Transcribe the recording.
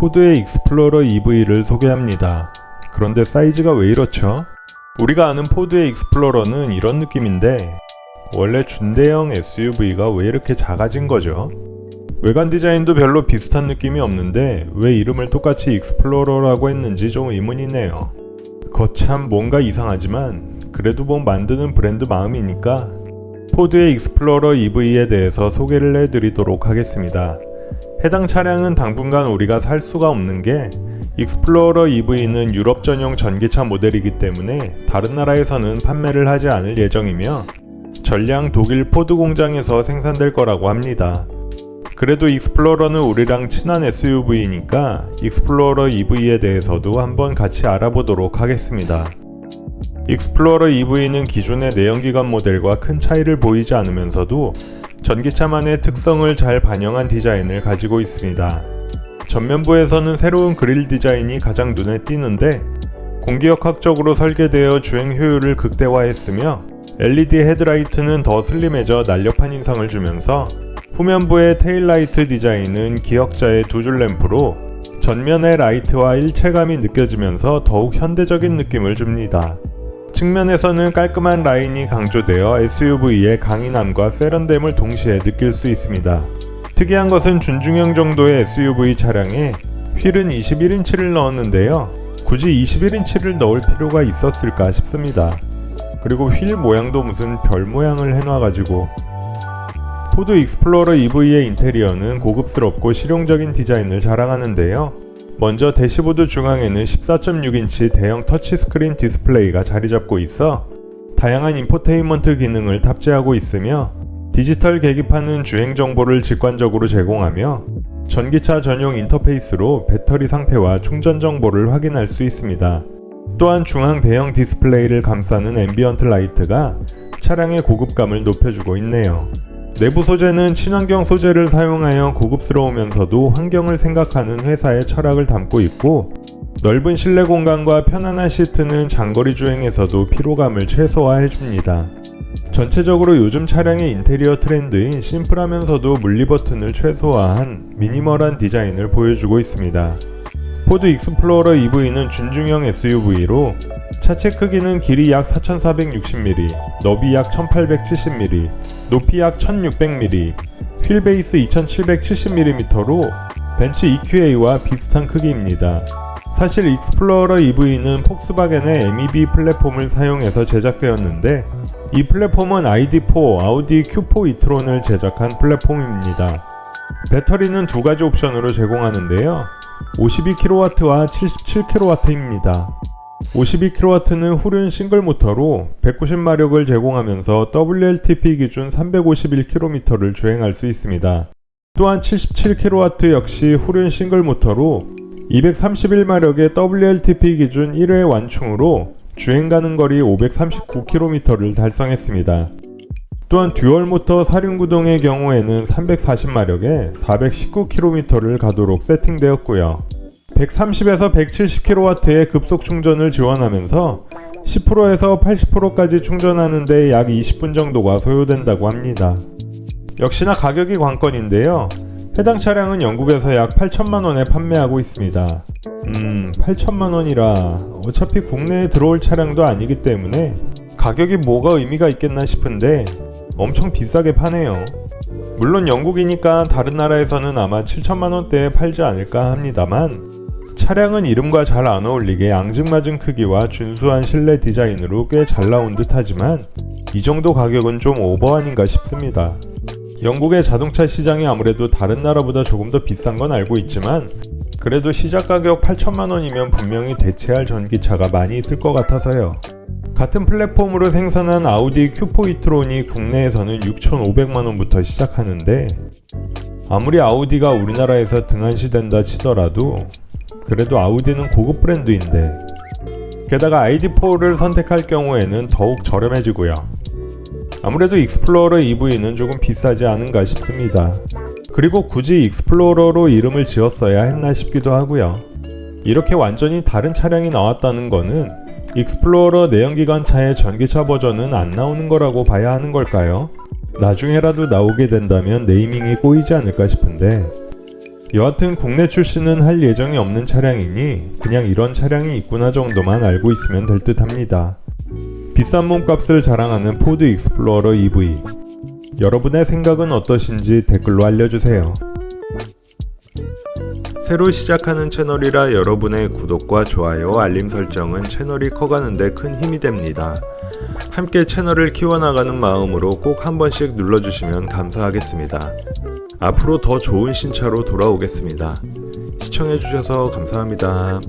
포드의 익스플로러 EV를 소개합니다. 그런데 사이즈가 왜 이렇죠? 우리가 아는 포드의 익스플로러는 이런 느낌인데 원래 준대형 SUV가 왜 이렇게 작아진 거죠? 외관 디자인도 별로 비슷한 느낌이 없는데 왜 이름을 똑같이 익스플로러라고 했는지 좀 의문이네요. 거참 뭔가 이상하지만 그래도 뭐 만드는 브랜드 마음이니까 포드의 익스플로러 EV에 대해서 소개를 해드리도록 하겠습니다. 해당 차량은 당분간 우리가 살 수가 없는 게 익스플로러 EV는 유럽 전용 전기차 모델이기 때문에 다른 나라에서는 판매를 하지 않을 예정이며 전량 독일 포드 공장에서 생산될 거라고 합니다. 그래도 익스플로러는 우리랑 친한 SUV니까 익스플로러 EV에 대해서도 한번 같이 알아보도록 하겠습니다. 익스플로러 EV는 기존의 내연기관 모델과 큰 차이를 보이지 않으면서도 전기차만의 특성을 잘 반영한 디자인을 가지고 있습니다. 전면부에서는 새로운 그릴 디자인이 가장 눈에 띄는데 공기역학적으로 설계되어 주행 효율을 극대화했으며 LED 헤드라이트는 더 슬림해져 날렵한 인상을 주면서 후면부의 테일라이트 디자인은 기역자의 두 줄 램프로 전면의 라이트와 일체감이 느껴지면서 더욱 현대적인 느낌을 줍니다. 측면에서는 깔끔한 라인이 강조되어 SUV의 강인함과 세련됨을 동시에 느낄 수 있습니다. 특이한 것은 준중형 정도의 SUV 차량에 휠은 21인치를 넣었는데요. 굳이 21인치를 넣을 필요가 있었을까 싶습니다. 그리고 휠 모양도 무슨 별 모양을 해놔가지고 포드 익스플로러 EV의 인테리어는 고급스럽고 실용적인 디자인을 자랑하는데요. 먼저 대시보드 중앙에는 14.6인치 대형 터치스크린 디스플레이가 자리 잡고 있어 다양한 인포테인먼트 기능을 탑재하고 있으며 디지털 계기판은 주행 정보를 직관적으로 제공하며 전기차 전용 인터페이스로 배터리 상태와 충전 정보를 확인할 수 있습니다. 또한 중앙 대형 디스플레이를 감싸는 앰비언트 라이트가 차량의 고급감을 높여주고 있네요. 내부 소재는 친환경 소재를 사용하여 고급스러우면서도 환경을 생각하는 회사의 철학을 담고 있고 넓은 실내 공간과 편안한 시트는 장거리 주행에서도 피로감을 최소화해줍니다. 전체적으로 요즘 차량의 인테리어 트렌드인 심플하면서도 물리 버튼을 최소화한 미니멀한 디자인을 보여주고 있습니다. 포드 익스플로러 EV는 준중형 SUV로 차체 크기는 길이 약 4460mm, 너비 약 1870mm, 높이 약 1600mm, 휠 베이스 2770mm로 벤츠 EQA와 비슷한 크기입니다. 사실 익스플로러 EV는 폭스바겐의 MEB 플랫폼을 사용해서 제작되었는데 이 플랫폼은 ID4 아우디 Q4 이트론을 제작한 플랫폼입니다. 배터리는 두 가지 옵션으로 제공하는데요. 52kW와 77kW입니다. 52kW는 후륜 싱글 모터로 190마력을 제공하면서 WLTP 기준 351km를 주행할 수 있습니다. 또한 77kW 역시 후륜 싱글 모터로 231마력의 WLTP 기준 1회 완충으로 주행 가는 거리 539km를 달성했습니다. 또한 듀얼 모터 사륜 구동의 경우에는 340마력에 419km를 가도록 세팅되었고요. 130에서 170kW의 급속 충전을 지원하면서 10%에서 80%까지 충전하는데 약 20분 정도가 소요된다고 합니다. 역시나 가격이 관건인데요. 해당 차량은 영국에서 약 8천만 원에 판매하고 있습니다. 음, 8천만 원이라 어차피 국내에 들어올 차량도 아니기 때문에 가격이 뭐가 의미가 있겠나 싶은데 엄청 비싸게 파네요. 물론 영국이니까 다른 나라에서는 아마 7천만 원대에 팔지 않을까 합니다만 차량은 이름과 잘 안 어울리게 앙증맞은 크기와 준수한 실내 디자인으로 꽤 잘 나온 듯 하지만 이 정도 가격은 좀 오버 아닌가 싶습니다. 영국의 자동차 시장이 아무래도 다른 나라보다 조금 더 비싼 건 알고 있지만 그래도 시작 가격 8천만 원이면 분명히 대체할 전기차가 많이 있을 것 같아서요. 같은 플랫폼으로 생산한 아우디 Q4 이트론이 국내에서는 6,500만 원부터 시작하는데 아무리 아우디가 우리나라에서 등한시된다 치더라도 그래도 아우디는 고급 브랜드인데 게다가 ID4를 선택할 경우에는 더욱 저렴해지고요. 아무래도 익스플로러 EV는 조금 비싸지 않은가 싶습니다. 그리고 굳이 익스플로러로 이름을 지었어야 했나 싶기도 하고요. 이렇게 완전히 다른 차량이 나왔다는 거는 익스플로러 내연기관차의 전기차 버전은 안 나오는 거라고 봐야 하는 걸까요? 나중에라도 나오게 된다면 네이밍이 꼬이지 않을까 싶은데 여하튼 국내 출시는 할 예정이 없는 차량이니 그냥 이런 차량이 있구나 정도만 알고 있으면 될 듯 합니다. 비싼 몸값을 자랑하는 포드 익스플로러 EV. 여러분의 생각은 어떠신지 댓글로 알려주세요. 새로 시작하는 채널이라 여러분의 구독과 좋아요, 알림 설정은 채널이 커가는데 큰 힘이 됩니다. 함께 채널을 키워나가는 마음으로 꼭 한 번씩 눌러주시면 감사하겠습니다. 앞으로 더 좋은 신차로 돌아오겠습니다. 시청해주셔서 감사합니다.